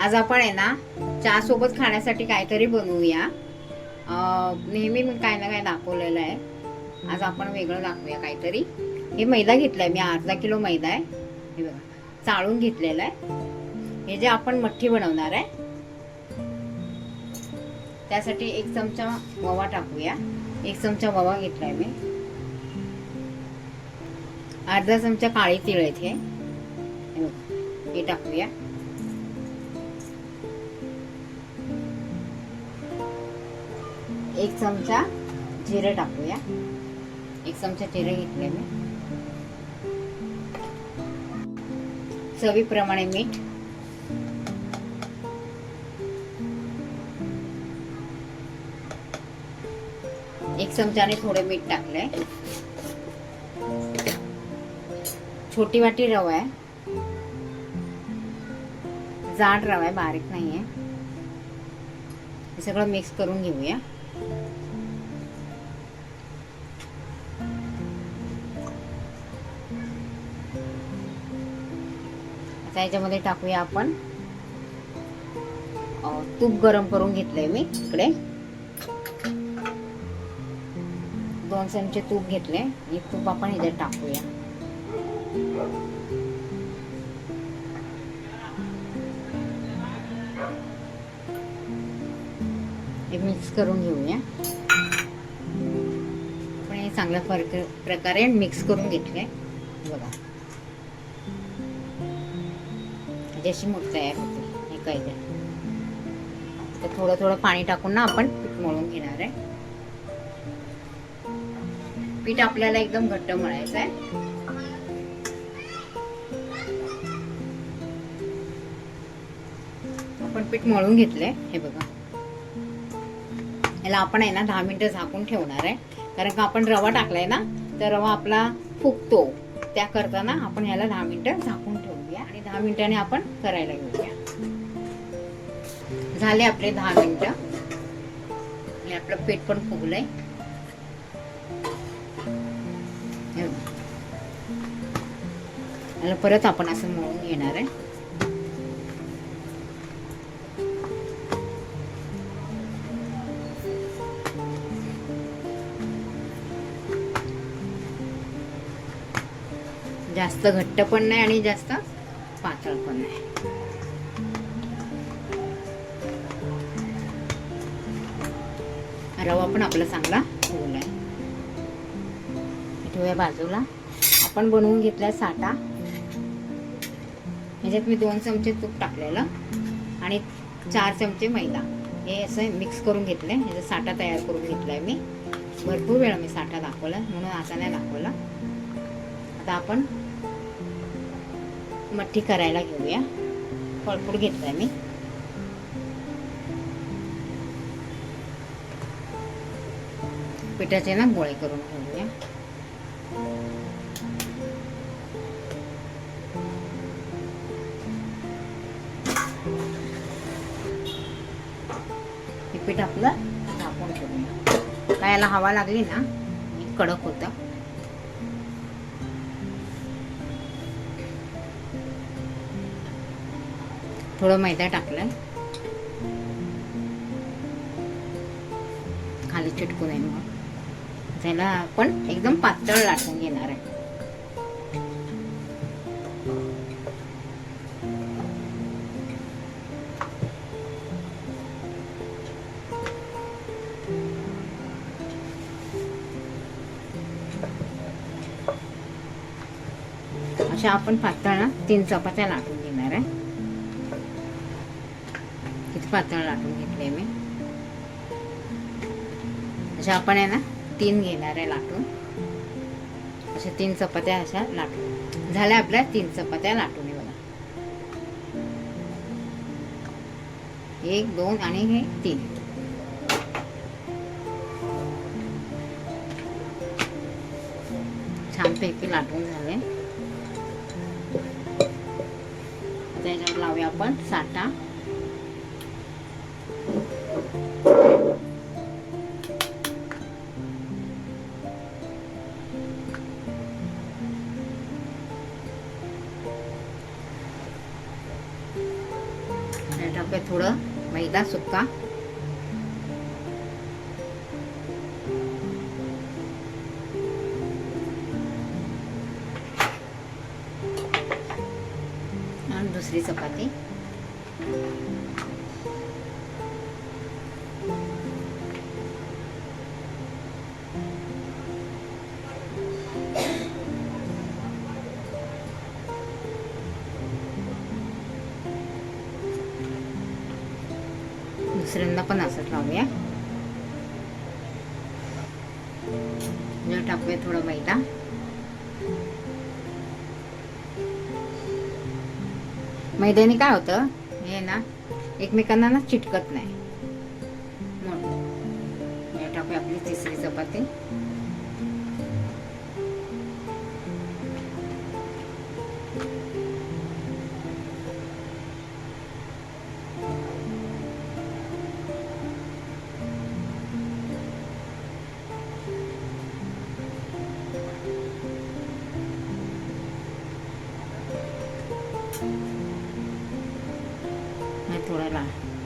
आज आपण आहे ना चहा सोबत खाण्यासाठी काहीतरी बनवूया. नेहमी मी काय ना काय दाखवलेलं आहे. आज आपण वेगळं दाखवूया काहीतरी. हे मैदा घेतलाय मी अर्धा किलो मैदा आहे. हे बघा चाळून घेतलेला आहे. हे जे आपण मठ्ठी बनवणार आहे त्यासाठी एक चमचा मवा टाकूया. एक चमचा मवा घेतलाय मी. अर्धा चमचा काळी तिळ आहेत हे टाकूया. एक चमचा जिरं टाकूया. एक चमचा जिरे घेतले मी. चवीप्रमाणे मीठ. एक चमचाने थोडे मीठ टाकलंय. छोटी वाटी रवा आहे. जाड रवा आहे बारीक नाही हे सगळं मिक्स करून घेऊया. आता याच्यामध्ये टाकूया आपण. तूप गरम करून घेतलंय मी इकडे. दोन चमचे तूप घेतले. हे तूप आपण इथे टाकूया. हे मिक्स करून घेऊया. आपण हे चांगल्या फरक प्रकारे मिक्स करून घेतले बघा. अशी मूठ तयार होते हे काय तर थोडं थोडं पाणी टाकून ना आपण पीठ मळून घेणार आहे. पीठ आपल्याला एकदम घट्ट मळायचं आहे. आपण पीठ मळून घेतलंय. हे बघा. याला आपण आहे ना दहा मिनिटं झाकून ठेवणार आहे. कारण का आपण रवा टाकलाय ना तर रवा आपला फुगतो. त्या करताना आपण ह्याला दहा मिनिटं झाकून दहा मिनिटाने आपण करायला घेऊया झाले आपले दहा मिनिटं. आणि आपलं पेट पण फुगलंय. हे परत आपण असं मळून येणार आहे. जास्त घट्ट पण नाही आणि जास्त पातळ पण नाही रवा पण आपला चांगला फुगलाय हे ठेवूया बाजूला. आपण बनवून घेतलाय साठा. ह्याच्यात मी दोन चमचे तूप टाकलेलं आणि चार चमचे मैदा. हे असं मिक्स करून घेतलंय. ह्याचा साठा तयार करून घेतलाय मी. भरपूर वेळा मी साठा दाखवला म्हणून असा नाही दाखवला. आता आपण मठ्ठी करायला घेऊया. फळफूड घेतलाय मी. पिठाचे ना गोळे करून घेऊया. हे पीठ आपलं झाकून ठेवूया. काय याला हवा लागली ना कडक होतं. थोडं मैदा टाकला. खाली चिटकू नये मग. त्याला आपण एकदम पातळ लाटून घेणार आहे. अशा आपण पातळ ना तीन चपात्या लाटून पातळ लाटून घेतले मी. अशा आपण आहे ना तीन घेणार आहे लाटून. अशा तीन चपात्या अशा लाटून. झाल्या आपल्या तीन चपात्या लाटून बघा. एक दोन आणि हे तीन. छानपैकी लाटून झाले. त्याच्यावर लावूया आपण साठा. टाकूया थोडं मैदा सुक्का. आणि दुसरी चपाती. दुसऱ्यांदा पण असंच लावूया. टाकूया थोडा मैदा. मैद्याने काय होतं हे ना एकमेकांना ना चिटकत नाही. म्हणून टाकूया आपली तिसरी चपाती. आणि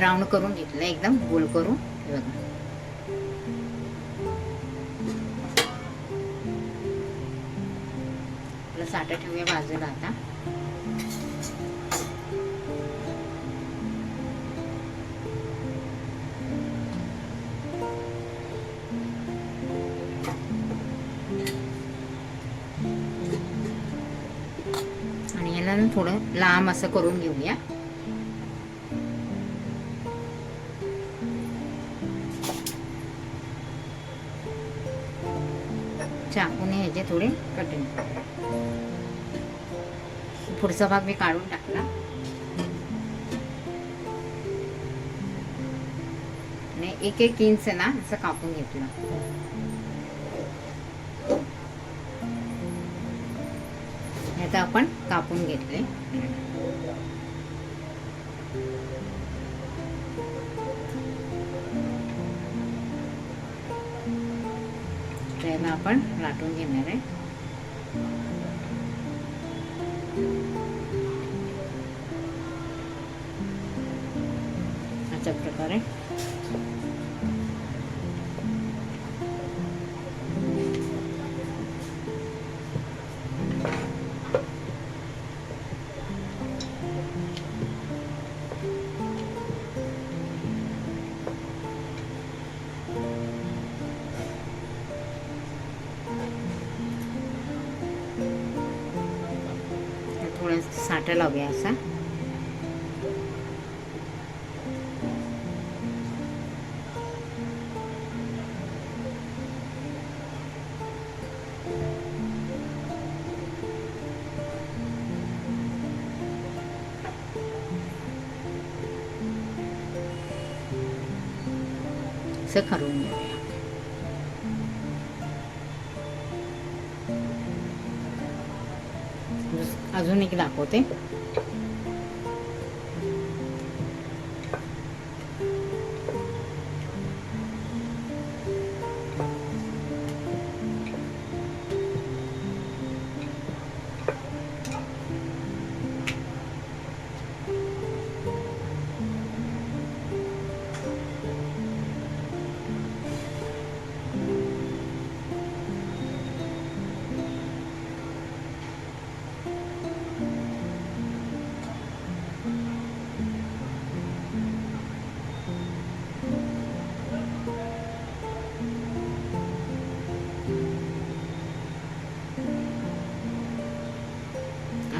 राऊंड करून घेतलं एकदम गोल करून. बघा. साठा ठेवूया बाजूला आता. आणि याला थोडं लांब असं करून घेऊया. चाकूने ह्याचे थोडे कटिंग पुढचा भाग मी काढून टाकला आणि एक एक इंच ना असं कापून घेतलं आता आपण कापून घेतले. त्याला आपण लाटून घेणार आहे. थोडं साठा लावूया असा असं करून घेऊया अजून एक दाखवते.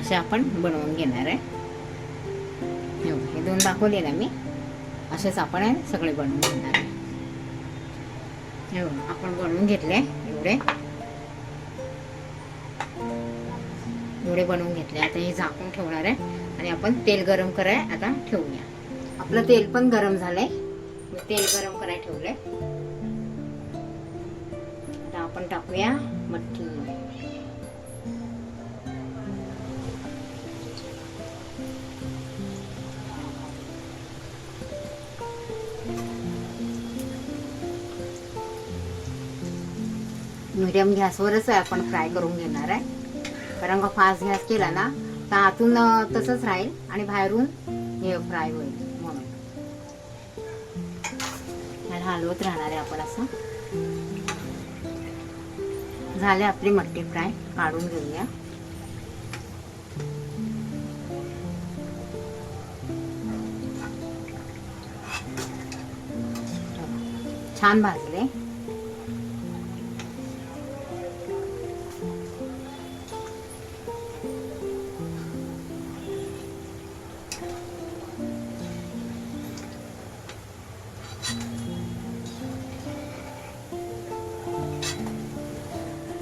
असे आपण बनवून घेणार आहे. हे हे दोन दाखवले ना मी. असेच आपण आहे सगळे बनवून घेणार आहे. आपण बनवून घेतले एवढे. एवढे बनवून घेतले. आता हे झाकून ठेवणार आहे. आणि आपण तेल गरम कराय आता ठेवूया. आपलं तेल पण गरम झालंय. तेल गरम करायला ठेवलंय. आता आपण टाकूया मठ्ठी मिडियम गॅसवरच आपण फ्राय करून घेणार आहे. कारण का फास्ट गॅस केला ना तर आतून तसंच राहील आणि बाहेरून हे फ्राय होईल म्हणून. हलवत राहणार आहे आपण असं. झाले आपली मट्टी फ्राय काढून घेऊया. छान भाजले.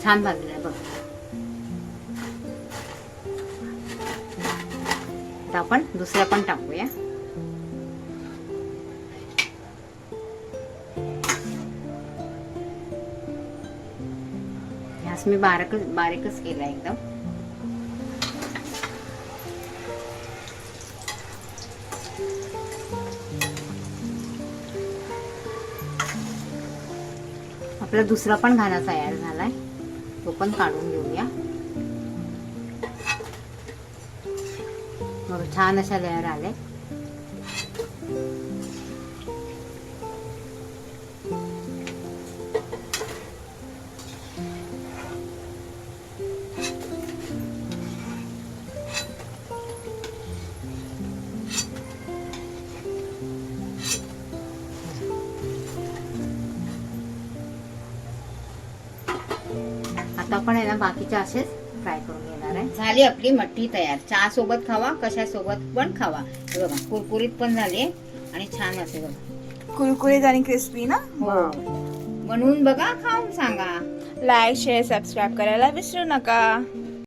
छान भाजलंय बघ. आपण दुसऱ्या पण टाकूया. ह्यास मी बारीक बारीकच केला एकदम. आपला दुसरा पण घाणा तयार झालाय. तो पण काढून घेऊया. मग छान अशा लेअर आल्या. आता आपण आहे ना बाकीचे असेच फ्राय करून घेणार आहे. झाली आपली मट्टी तयार. चहा सोबत खावा कशा सोबत पण खावा. हे बघा कुरकुरीत पण झाली आणि छान असे बघा. कुरकुरीत आणि क्रिस्पी ना? हो. बनवून बघा खाऊन सांगा. लाईक शेअर सबस्क्राईब करायला विसरू नका.